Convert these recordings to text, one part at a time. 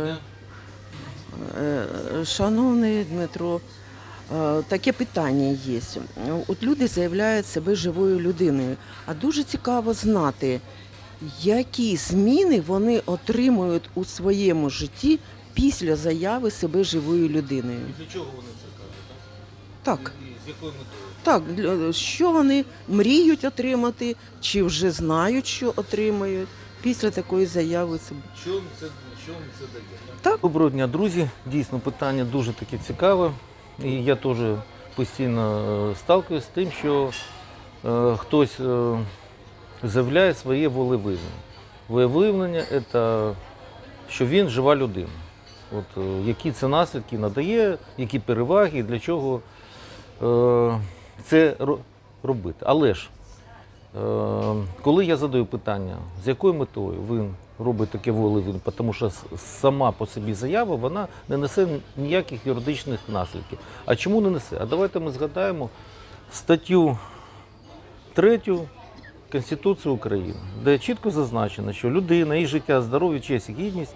Е, Шановний Дмитро, е, таке питання є. От люди заявляють себе живою людиною, а дуже цікаво знати, які зміни вони отримують у своєму житті після заяви себе живою людиною. Для чого вони це кажуть? Так, І з якою метою? так, що вони мріють отримати, чи вже знають, що отримають після такої заяви себе. Що їм це, що їм це дає? Так. Доброго дня, друзі. Дійсно, питання дуже таке цікаве. І я теж постійно е, сталкуюсь з тим, що е, хтось е, заявляє своє волевиявлення. Волевиявлення – це що він жива людина. От, е, які це наслідки надає, які переваги, і для чого е, це робити. Але ж, коли я задаю питання, з якою метою ви робите таке волевиявлення, тому що сама по собі заява вона не несе ніяких юридичних наслідків. А чому не несе? А давайте ми згадаємо статтю 3 Конституції України, де чітко зазначено, що людина, її життя, здоров'я, честь і гідність,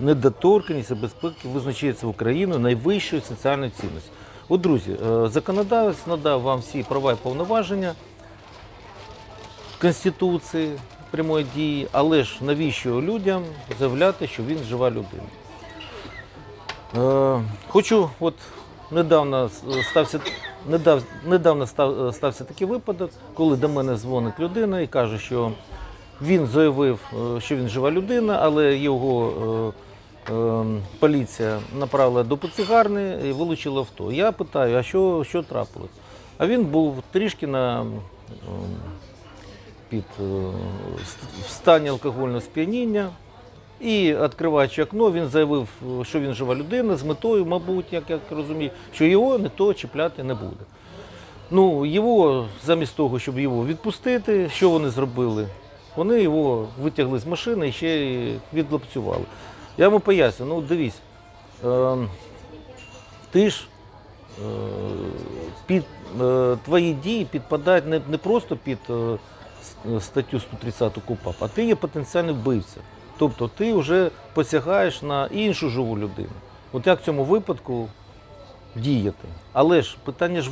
недоторканність і безпеки визначається Україною найвищою соціальною цінністю. От, друзі, е, законодавець надав вам всі права і повноваження Конституції, прямої дії, але ж навіщо людям заявляти, що він жива людина? Е, хочу, от недавно стався, недав, недавно став, стався такий випадок, коли до мене дзвонить людина і каже, що він заявив, е, що він жива людина, але його е, е, поліція направила до поцигарни і вилучила авто. Я питаю, а що, що трапилось? А він був трішки на м, під е, в стані алкогольного сп'яніння. І відкриваючи окно, він заявив, що він жива людина з метою, мабуть, як я розумію, що його ніхто чіпляти не буде. Ну, його, замість того, щоб його відпустити, що вони зробили? Вони його витягли з машини і ще й відлапцювали. Я йому поясню, ну дивись, е, ти ж е, під е, твої дії підпадають не, просто під статтю 130 КУПАП, а ти є потенціальний вбивця. Тобто ти вже посягаєш на іншу живу людину. От як в цьому випадку діяти? Але ж питання ж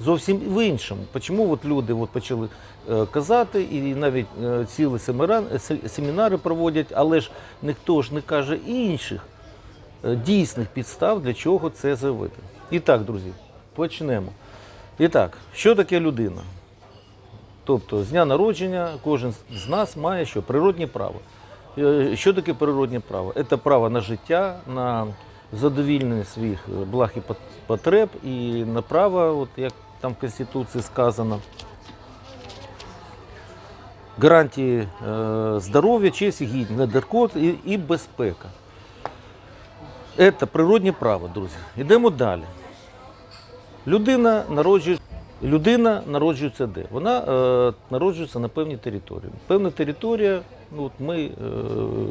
зовсім в іншому. Чому от люди от почали е, казати, і навіть е, цілі е, семінари проводять, але ж ніхто ж не каже інших е, дійсних підстав, для чого це заявити. І так, друзі, почнемо. І так, що таке людина? Тобто, з дня народження кожен з нас має що? Природні право. Е, Що таке природні право? Це право на життя, на задовільнення своїх е, благ і потреб і на право, от як там в Конституції сказано, гарантії е, здоров'я, честь гідність, недоркот і, і безпека. Це природне право, друзі. Йдемо далі. Людина народжує, людина народжується де? Вона е, народжується на певній території. Певна територія, ну от ми, е,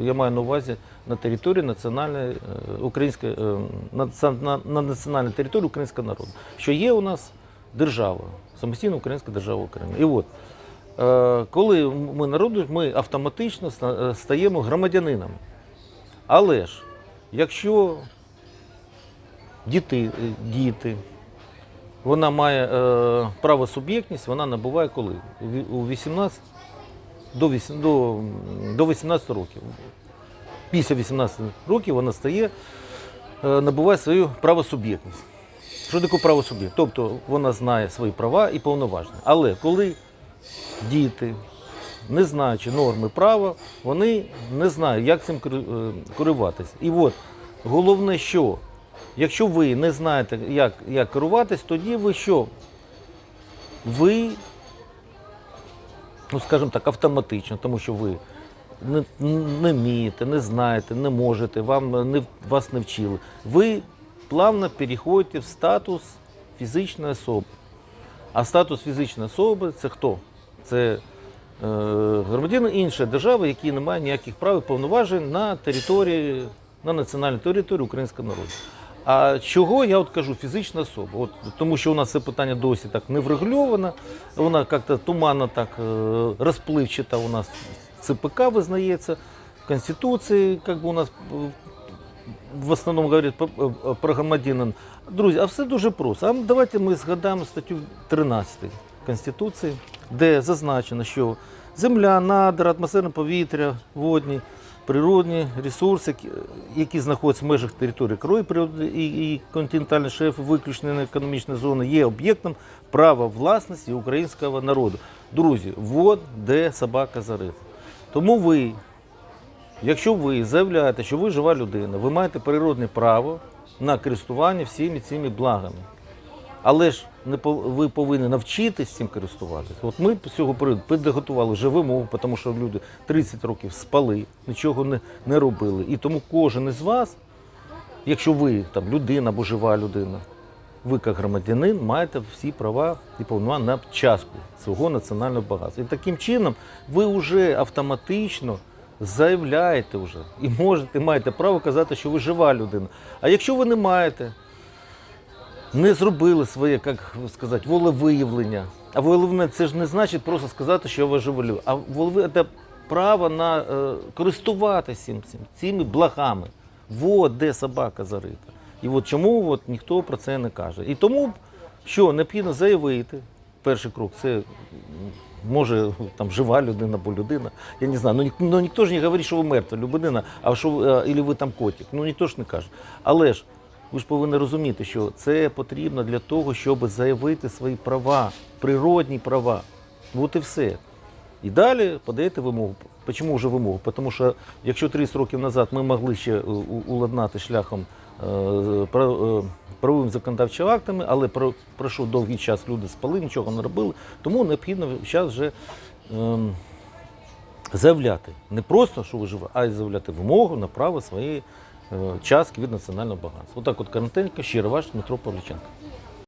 я маю на увазі на території національної е, української, е, наці- на, на національній території українського народу, що є у нас держава, самостійна українська держава України. І от, е, коли ми народжуємо, ми автоматично е, стаємо громадянинами. Але ж, якщо діти, е, діти вона має е, право суб'єктність, вона набуває коли? У 18 до, 8, до, до 18 років. Після 18 років вона стає, е, набуває свою правосуб'єктність. Що таке правосуб'єкт? Тобто вона знає свої права і повноваження. Але коли діти, не знаючи норми права, вони не знають, як цим керу- керуватися. І от головне, що Якщо ви не знаєте, як, як керуватись, тоді ви що? Ви, ну скажімо так, автоматично, тому що ви не, не вмієте, не знаєте, не можете, вам не, вас не вчили. Ви плавно переходите в статус фізичної особи. А статус фізичної особи це хто? Це е, громадянин іншої держави, який не має ніяких прав і повноважень на території, на національній території українського народу. А чого я от кажу фізична особа? От, тому що у нас це питання досі так не врегульовано, вона як-то туманно так е, розпливчата у нас ЦПК визнається, в Конституції, як би у нас е, в основному говорять про, е, громадянин. Друзі, а все дуже просто. А давайте ми згадаємо статтю 13 Конституції, де зазначено, що земля, надра, атмосферне повітря, водні, природні ресурси, які- знаходяться в межах території крої природи і, континентальний шельф, виключної економічної зони, є об'єктом права власності українського народу. Друзі, от де собака зарита. Тому ви, якщо ви заявляєте, що ви жива людина, ви маєте природне право на користування всіми цими благами. Але ж не пов- ви повинні навчитись цим користуватися. От ми з цього приводу підготували вже вимогу, тому що люди 30 років спали, нічого не, не робили. І тому кожен із вас, якщо ви там людина або жива людина, ви як громадянин маєте всі права і повноваження на частку свого національного багатства. І таким чином ви вже автоматично заявляєте вже і можете, маєте право казати, що ви жива людина. А якщо ви не маєте, не зробили своє, як сказати, волевиявлення. А волевиявлення це ж не значить просто сказати, що я людина. А волевиявлення це право на е, користуватися цим, цим, цими благами. Вот де собака зарита. І от чому от ніхто про це не каже. І тому, що необхідно заявити, перший крок це може там жива людина або людина. Я не знаю. Ну, ні, ну ніхто ж не говорить, що ви мертва людина, а що або ви там котик. Ну ніхто ж не каже. Але ж ви ж повинні розуміти, що це потрібно для того, щоб заявити свої права, природні права. От і все. І далі подаєте вимогу. Чому вже вимогу? Тому що якщо 30 років назад ми могли ще е, уладнати шляхом е, е, законодавчими актами, але про- пройшов довгий час, люди спали, нічого не робили, тому необхідно зараз вже ем, заявляти. Не просто, що ви живе, а й заявляти вимогу на право своєї частки від національного багатства. Отак от карантинка, щиро ваш Дмитро Павліченко.